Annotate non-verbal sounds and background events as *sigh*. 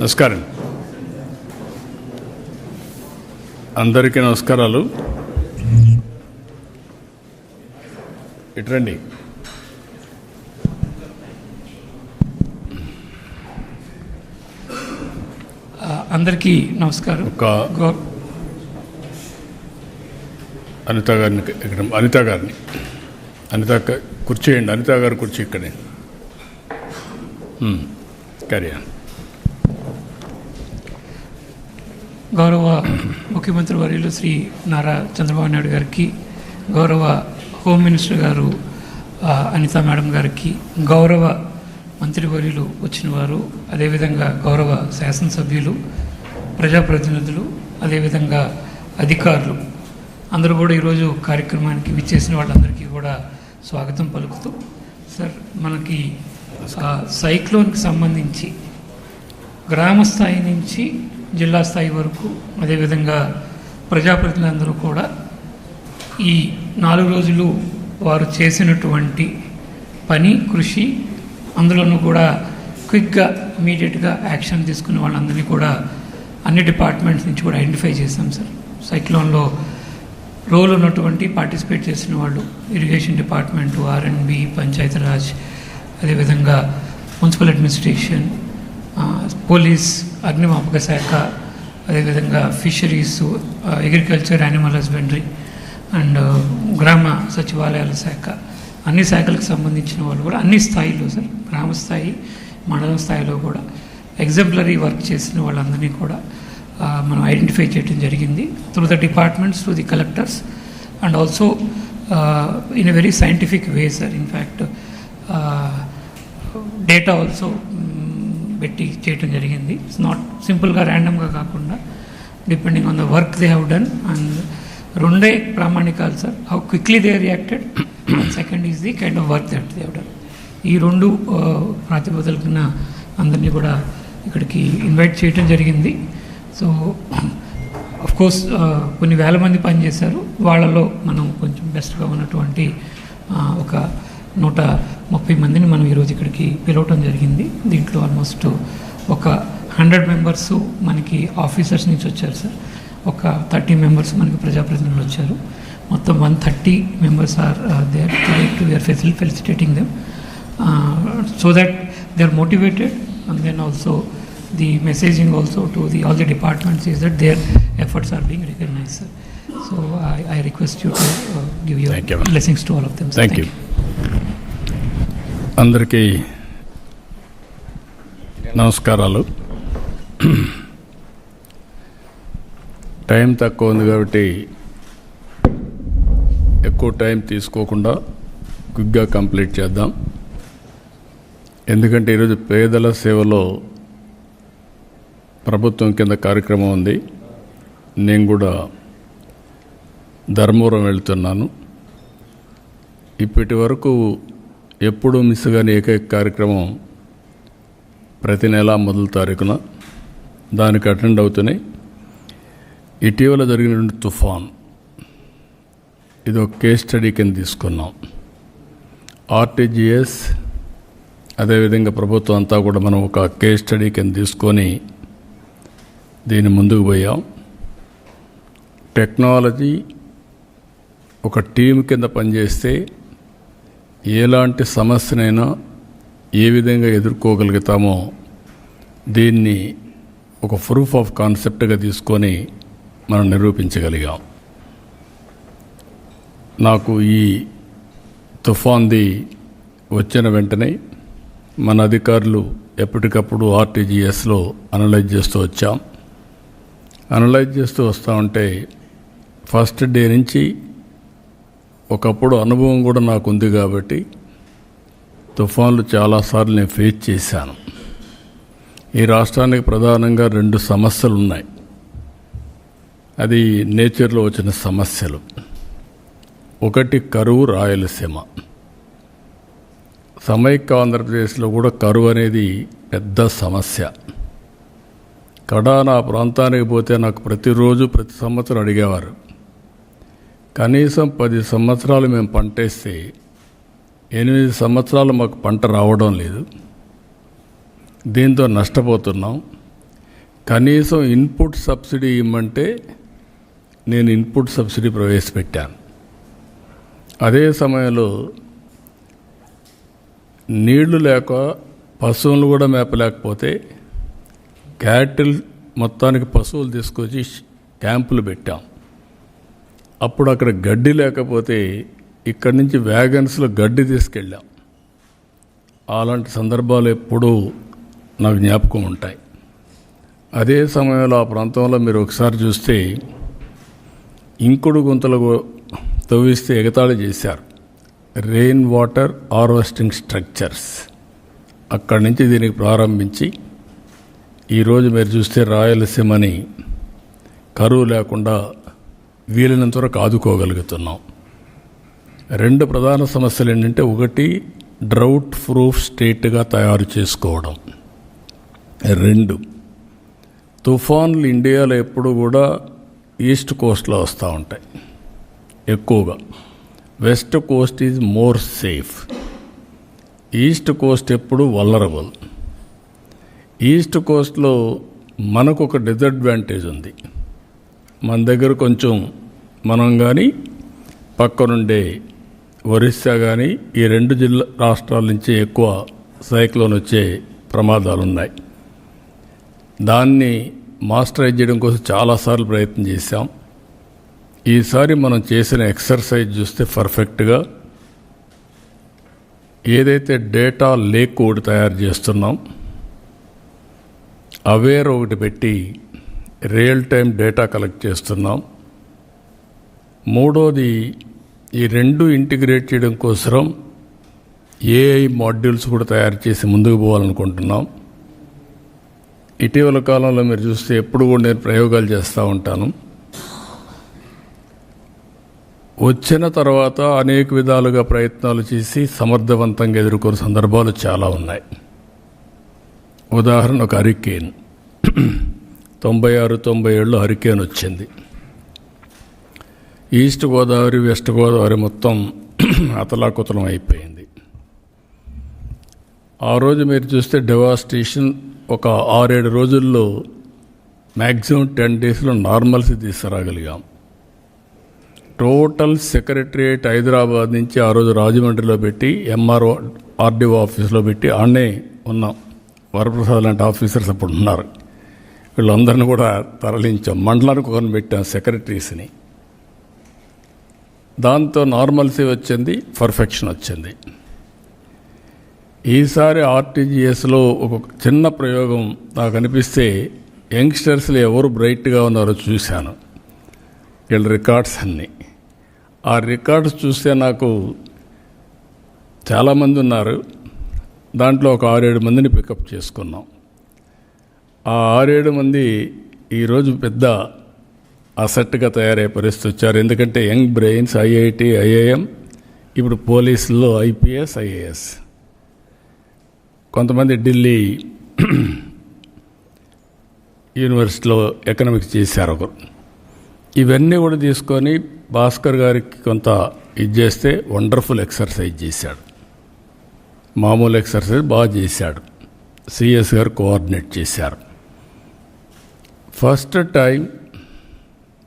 నమస్కారం. అందరికీ నమస్కారాలు. ఇట్రండి అందరికీ నమస్కారం. ఒక అనిత గారిని ఇక్కడ అనిత గారిని. అనిత కుర్చీ అనిత గారు కుర్చీ ఇక్కడే. క్యారీ గౌరవ ముఖ్యమంత్రి వర్యులు శ్రీ నారా చంద్రబాబు నాయుడు గారికి గౌరవ హోమ్ మినిస్టర్ గారు అనిత మేడం గారికి గౌరవ మంత్రివర్యులు వచ్చిన వారు అదేవిధంగా గౌరవ శాసనసభ్యులు ప్రజాప్రతినిధులు అదేవిధంగా అధికారులు. అందరూ కూడా ఈరోజు కార్యక్రమానికి విచ్చేసిన వాళ్ళందరికీ కూడా స్వాగతం పలుకుతూ సార్ మనకి సైక్లోన్కి సంబంధించి గ్రామ స్థాయి నుంచి జిల్లా స్థాయి వరకు అదేవిధంగా ప్రజాప్రతినిధులందరూ కూడా ఈ నాలుగు రోజులు వారు చేసినటువంటి పని కృషి అందులోనూ కూడా క్విక్గా ఇమీడియట్గా యాక్షన్ తీసుకునే వాళ్ళందరినీ కూడా అన్ని డిపార్ట్మెంట్స్ నుంచి కూడా ఐడెంటిఫై చేశాం సార్. సైక్లోన్లో రోల్ ఉన్నటువంటి పార్టిసిపేట్ చేసిన వాళ్ళు ఇరిగేషన్ డిపార్ట్మెంటు ఆర్ఎండ్బి పంచాయతీరాజ్ అదేవిధంగా మున్సిపల్ అడ్మినిస్ట్రేషన్ పోలీస్ అగ్నిమాపక శాఖ అదేవిధంగా fisheries agriculture animal husbandry and గ్రామ సచివాలయాల శాఖ. అన్ని శాఖలకు సంబంధించిన వాళ్ళు కూడా అన్ని స్థాయిలో సార్ గ్రామ స్థాయి మండలం స్థాయిలో కూడా ఎగ్జాంపులరీ వర్క్ చేసిన వాళ్ళందరినీ కూడా uh, మనం ఐడెంటిఫై చేయడం జరిగింది through the departments through the collectors and also in a very scientific way sir in fact data also పెట్టి చేయటం జరిగింది. ఇట్స్ నాట్ సింపుల్గా ర్యాండమ్గా కాకుండా depending on the work they have done and రెండే ప్రామాణికాలు sir how quickly they reacted second is the kind of work that they have done ఈ రెండు uh, ప్రాతిపదికన అందరినీ కూడా ఇక్కడికి ఇన్వైట్ చేయటం జరిగింది. సో అఫ్ కోర్స్ కొన్ని వేల మంది పనిచేశారు. వాళ్ళలో మనం కొంచెం బెస్ట్గా ఉన్నటువంటి uh, ఒక నూట ముప్పై మందిని మనం ఈరోజు ఇక్కడికి పిలవటం జరిగింది దీంట్లో ఆల్మోస్ట్ ఒక హండ్రెడ్ మెంబర్స్ మనకి ఆఫీసర్స్ నుంచి వచ్చారు సార్ ఒక థర్టీ మెంబర్స్ మనకి ప్రజాప్రతినిధులు వచ్చారు మొత్తం one thirty members are there to we are facil felicitating them so that they are motivated and then also the all the departments is that their efforts are being recognized. sir. So I, I request you to uh, give your Thank you. blessings to all of them. sir. Thank you అందరికీ నమస్కారాలు. Time తక్కువ ఉంది కాబట్టి ఎక్కువ time తీసుకోకుండా క్విక్గా complete చేద్దాం. ఎందుకంటే ఈరోజు పేదల సేవలో ప్రభుత్వం కింద కార్యక్రమం ఉంది. నేను కూడా ధర్మవరం వెళ్తున్నాను. ఇప్పటి వరకు ఎప్పుడూ మిస్ కాని ఏకైక కార్యక్రమం ప్రతి నెల మొదటి తారీఖున దానికి అటెండ్ అవుతున్నాయి ఇటీవల జరిగినటువంటి తుఫాన్. ఇది ఒక కేస్ స్టడీ కింద తీసుకున్నాం. ఆర్టీజీఎస్ అదేవిధంగా ప్రభుత్వం అంతా కూడా మనం ఒక కేస్ స్టడీ కింద తీసుకొని దీన్ని ముందుకు పోయాం. టెక్నాలజీ ఒక టీం కింద పనిచేస్తే ఎలాంటి సమస్యనైనా ఏ విధంగా ఎదుర్కోగలుగుతామో దీన్ని ఒక ప్రూఫ్ ఆఫ్ కాన్సెప్ట్గా తీసుకొని మనం నిరూపించగలిగాం. నాకు ఈ తుఫాన్ది వచ్చిన వెంటనే మన అధికారులు ఎప్పటికప్పుడు ఆర్టీజీఎస్లో అనలైజ్ చేస్తూ వచ్చాం. అనలైజ్ చేస్తూ వస్తూ ఉంటే ఫస్ట్ డే నుంచి ఒకప్పుడు అనుభవం కూడా నాకు ఉంది కాబట్టి తుఫాన్లు చాలాసార్లు నేను ఫేస్ చేశాను. ఈ రాష్ట్రానికి ప్రధానంగా రెండు సమస్యలు ఉన్నాయి అది నేచర్లో వచ్చిన సమస్యలు. ఒకటి కరువు రాయలసీమ. సమైక్య ఆంధ్రప్రదేశ్లో కూడా కరువు అనేది పెద్ద సమస్య. కడా నా ప్రాంతానికి పోతే నాకు ప్రతిరోజు ప్రతి సంవత్సరం అడిగేవారు కనీసం పది సంవత్సరాలు మేము పంటేస్తే ఎనిమిది సంవత్సరాలు మాకు పంట రావడం లేదు. దీంతో నష్టపోతున్నాం. కనీసం ఇన్పుట్ సబ్సిడీ ఇమ్మంటే నేను ఇన్పుట్ సబ్సిడీ ప్రవేశపెట్టాను. అదే సమయంలో నీళ్ళు లేక పశువులు కూడా మేపలేకపోతే క్యాటిల్ మొత్తానికి పశువులు తీసుకొచ్చి క్యాంపులు పెట్టాం. అప్పుడు అక్కడ గడ్డి లేకపోతే ఇక్కడి నుంచి వ్యాగన్స్లో గడ్డి తీసుకెళ్ళాం. అలాంటి సందర్భాలు ఎప్పుడూ నాకు జ్ఞాపకం ఉంటాయి. అదే సమయంలో ఆ ప్రాంతంలో మీరు ఒకసారి చూస్తే ఇంకుడు గుంతలు తవ్విస్తే ఎగతాళి చేశారు. రెయిన్ వాటర్ హార్వెస్టింగ్ స్ట్రక్చర్స్ అక్కడి నుంచి దీనికి ప్రారంభించి ఈరోజు మీరు చూస్తే రాయలసీమని కరువు లేకుండా వీలైనంత వరకు ఆదుకోగలుగుతున్నాం. రెండు ప్రధాన సమస్యలు ఏంటంటే ఒకటి డ్రౌట్ ప్రూఫ్ స్టేట్గా తయారు చేసుకోవడం. రెండు తుఫాన్లు ఇండియాలో ఎప్పుడు కూడా ఈస్ట్ కోస్ట్లో వస్తూ ఉంటాయి. ఎక్కువగా. West coast is more safe. East coast ఎప్పుడు వల్లరబుల్ ఈస్ట్ కోస్ట్లో మనకు ఒక డిసడ్వాంటేజ్ ఉంది. మన దగ్గర కొంచెం మనం కానీ పక్కనుండే ఒరిస్సా కానీ ఈ రెండు జిల్లా రాష్ట్రాల నుంచి ఎక్కువ సైక్లోన్ వచ్చే ప్రమాదాలు ఉన్నాయి దాన్ని మాస్టరైజ్ చేయడం కోసం చాలాసార్లు ప్రయత్నం చేశాం. ఈసారి మనం చేసిన ఎక్సర్సైజ్ చూస్తే పర్ఫెక్ట్గా ఏదైతే డేటా లేక్ ఒకటి తయారు చేస్తున్నాం అవేర్ ఒకటి పెట్టి రియల్ టైం డేటా కలెక్ట్ చేస్తున్నాం. మూడోది ఈ రెండు ఇంటిగ్రేట్ చేయడం కోసం ఏఐ మాడ్యూల్స్ కూడా తయారు చేసి ముందుకు పోవాలనుకుంటున్నాం. ఇటీవల కాలంలో మీరు చూస్తే ఎప్పుడు కూడా నేను ప్రయోగాలు చేస్తూ ఉంటాను. వచ్చిన తర్వాత అనేక విధాలుగా ప్రయత్నాలు చేసి సమర్థవంతంగా ఎదుర్కొన్న సందర్భాలు చాలా ఉన్నాయి. ఉదాహరణ ఒక హరికేన్. తొంభై ఆరు తొంభై ఏళ్ళు హరికేన్ వచ్చింది. ఈస్ట్ గోదావరి వెస్ట్ గోదావరి మొత్తం *clears throat* అతలాకుతలం అయిపోయింది. ఆ రోజు మీరు చూస్తే డెవాస్టేషన్ ఒక ఆరేడు రోజుల్లో మ్యాక్సిమం టెన్ డేస్లో నార్మల్స్ తీసుకురాగలిగాం. టోటల్ సెక్రటరియేట్ హైదరాబాద్ నుంచి ఆ రోజు రాజమండ్రిలో పెట్టి ఎంఆర్ఓ ఆర్డీఓ ఆఫీస్లో పెట్టి ఆడనే ఉన్నాం వరప్రసాద్ లాంటి ఆఫీసర్స్ అప్పుడు ఉన్నారు. వీళ్ళందరిని కూడా తరలించాం. మండలానికి ఒకరిని పెట్టాం సెక్రటరీస్ని. దాంతో నార్మల్సీ వచ్చింది పర్ఫెక్షన్ వచ్చింది. ఈసారి ఆర్టీజీఎస్లో ఒక చిన్న ప్రయోగం నాకు అనిపిస్తే యంగ్స్టర్స్లో ఎవరు బ్రైట్గా ఉన్నారో చూశాను. వీళ్ళ రికార్డ్స్ అన్నీ. ఆ రికార్డ్స్ చూస్తే నాకు చాలామంది ఉన్నారు. దాంట్లో ఒక ఆరేడు మందిని పికప్ చేసుకున్నాం. ఆ ఆరేడు మంది ఈరోజు పెద్ద అసెట్గా తయారయ్యే పరిస్థితి వచ్చారు. ఎందుకంటే యంగ్ బ్రెయిన్స్ ఐఐటి ఐఐఎం ఇప్పుడు పోలీసుల్లో ఐపీఎస్ ఐఏఎస్. కొంతమంది ఢిల్లీ యూనివర్సిటీలో ఎకనామిక్స్ చేశారు ఒకరు. ఇవన్నీ కూడా తీసుకొని భాస్కర్ గారికి కొంత ఇది చేస్తే వండర్ఫుల్ ఎక్సర్సైజ్ చేశాడు. మామూలు ఎక్సర్సైజ్ బాగా చేశాడు. సిఎస్ గారు కోఆర్డినేట్ చేశారు. First time